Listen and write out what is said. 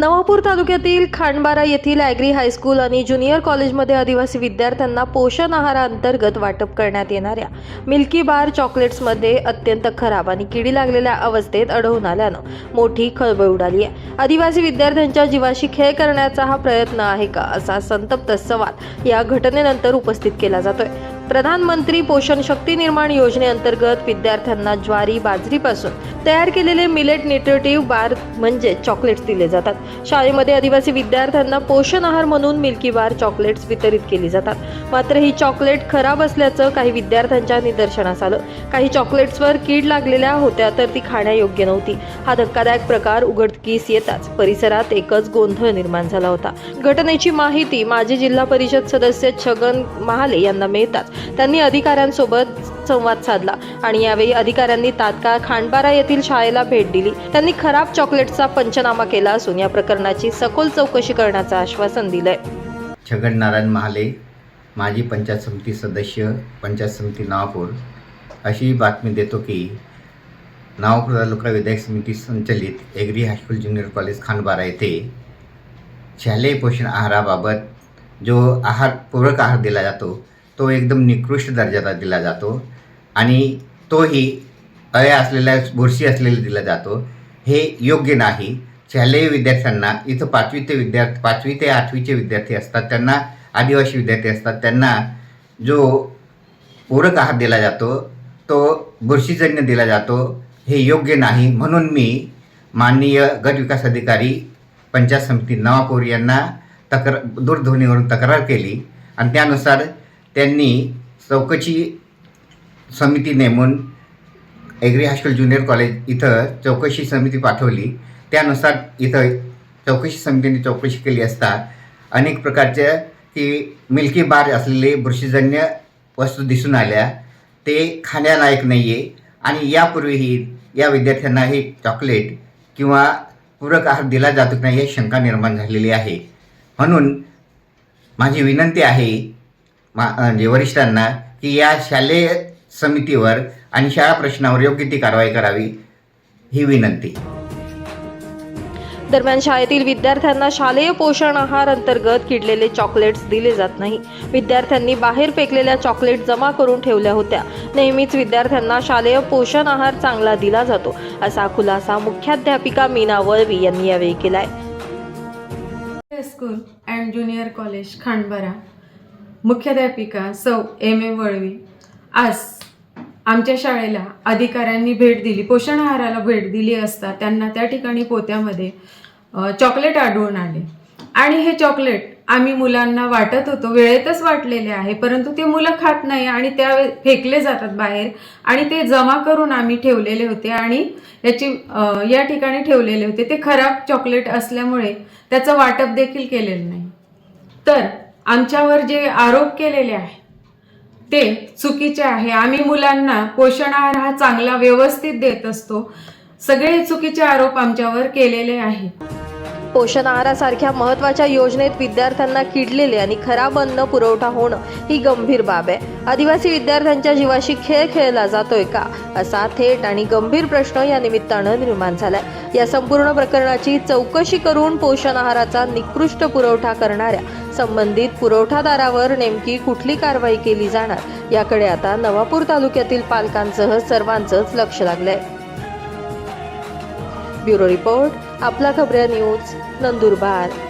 नवापूर तालुक्यातील खांडबारा येथील agree high school आणि ज्युनियर कॉलेजमध्ये आदिवासी विद्यार्थ्यांना पोषण आहाराअंतर्गत वाटप करण्यात येणाऱ्या मिल्की बार चॉकलेट्समध्ये अत्यंत खराब आणि किडी लागलेल्या अवस्थेत अडवून आल्यानं मोठी खळबळ उडाली आहे. आदिवासी विद्यार्थ्यांच्या जीवाशी खेळ करण्याचा हा प्रयत्न आहे का असा संतप्त सवाल या घटनेनंतर उपस्थित केला जातोय. प्रधानमंत्री पोषण शक्ती निर्माण योजनेअंतर्गत विद्यार्थ्यांना ज्वारी बाजरीपासून तयार केलेले मिलेट न्यूट्रिटिव्ह बार म्हणजे चॉकलेट्स दिले जातात. शाळेमध्ये आदिवासी विद्यार्थ्यांना पोषण आहार म्हणून मिल्की बार चॉकलेट्स वितरित केली जातात. मात्र ही चॉकलेट खराब असल्याचं काही विद्यार्थ्यांच्या निदर्शनास आलं. काही चॉकलेट्सवर कीड लागलेल्या होत्या तर ती खाण्यायोग्य नव्हती. हा धक्कादायक प्रकार उघडकीस येताच परिसरात एकच गोंधळ निर्माण झाला होता. घटनेची माहिती माजी जिल्हा परिषद सदस्य छगन महाले यांना मिळताच त्यांनी अधिकाऱ्यांसोबत संवाद साधला आणि यावेळी अधिकाऱ्यांनी तात्काळ खांडबारा येथील शाळेला भेट दिली. त्यांनी खराब चॉकलेटचा पंचनामा केला असून या प्रकरणाची सखोल चौकशी करण्याचं आश्वासन दिलंय. छगन नारायण महाले माजी पंचायत समिती सदस्य पंचायत समिती नवापूर अशी बातमी देतो की नावापूर तालुका विधायक समिती संचलित agri high school junior college Khandbara येथे शालेय पोषण आहाराबाबत जो आहार पूरक आहार दिला जातो तो एकदम निकृष्ट दर्जाचा दिला जातो आणि तोही अळ्या असलेल्या बुरशी असलेला दिला जातो. हे योग्य नाही. शालेय विद्यार्थ्यांना इथं पाचवी ते विद्यार्थी पाचवी ते आठवीचे विद्यार्थी असतात त्यांना आदिवासी विद्यार्थी असतात त्यांना जो पूरक आहार दिला जातो तो बुरशीजन्य दिला जातो हे योग्य नाही. म्हणून मी माननीय गट विकास अधिकारी पंचायत समिती नवापूर यांना तक्र दूरध्वनीवरून तक्रार केली. आणि त्यानुसार त्यांनी चौकशी समिती नेमून एग्री हायस्कूल ज्युनियर कॉलेज इथं चौकशी समिती पाठवली. त्यानुसार इथं चौकशी समितीने चौकशी केली असता अनेक प्रकारच्या की मिल्की बार असलेले बुरशीजन्य वस्तू दिसून आल्या. ते खाण्यालायक नाही आहे आणि यापूर्वीही या विद्यार्थ्यांना हे चॉकलेट किंवा पूरक आहार दिला जातो की नाही ही शंका निर्माण झालेली आहे. म्हणून माझी विनंती आहे मा म्हणजे वरिष्ठांना की या शालेय समितीवर आणि शाळा प्रश्नावर योग्य ती कारवाई करावी ही विनंती. दरम्यान शाळेतील विद्यार्थ्यांना शालेय पोषण आहार अंतर्गत किडलेले चॉकलेट्स दिले जात नाही. विद्यार्थ्यांनी बाहेर फेकलेल्या चॉकलेट जमा करून ठेवल्या होत्या. नेहमीच विद्यार्थ्यांना शालेय पोषण आहार चांगला दिला जातो असा खुलासा मुख्याध्यापिका मीना वळवी यांनी यावेळी केलाय. School and junior college Khandbara मुख्याध्यापिका सौ एम ए वळवी. आज आमच्या शाळेला अधिकाऱ्यांनी भेट दिली. पोषण आहाराला भेट दिली असता त्यांना त्या ठिकाणी पोत्यामध्ये चॉकलेट आढळून आले. आणि हे चॉकलेट आम्ही मुलांना वाटत होतो वेळेतच वाटलेले आहे परंतु ते मुलं खात नाही आणि त्या फेकले जातात बाहेर आणि ते जमा करून आम्ही ठेवलेले होते आणि याची या ठिकाणी ठेवलेले होते. ते खराब चॉकलेट असल्यामुळे त्याचं वाटप देखील केलेलं नाही. तर आमच्यावर जे आरोप केलेले आहे ते चुकीचे आहे. आम्ही मुलांना पोषण आहार हा चांगला व्यवस्थित देत असतो. सगळे चुकीचे आरोप आमच्यावर केलेले आहेत. पोषण आहारासारख्या महत्त्वाच्या योजनेत विद्यार्थ्यांना किडलेले आणि खराब अन्न पुरवठा होणं ही गंभीर बाब आहे. आदिवासी विद्यार्थ्यांच्या जीवाशी खेळ खेळला जातोय का? असा थेट आणि गंभीर प्रश्न या निमित्तानं निर्माण झालाय. या संपूर्ण प्रकरणाची चौकशी करून पोषण आहाराचा निकृष्ट पुरवठा करणाऱ्या संबंधित पुरवठादारावर नेमकी कुठली कारवाई केली जाणार? याकडे आता नवापूर तालुक्यातील पालकांसह सर्वांचंच लक्ष लागलंय. ब्युरो रिपोर्ट आपला खबऱ्या न्यूज नंदुरबार.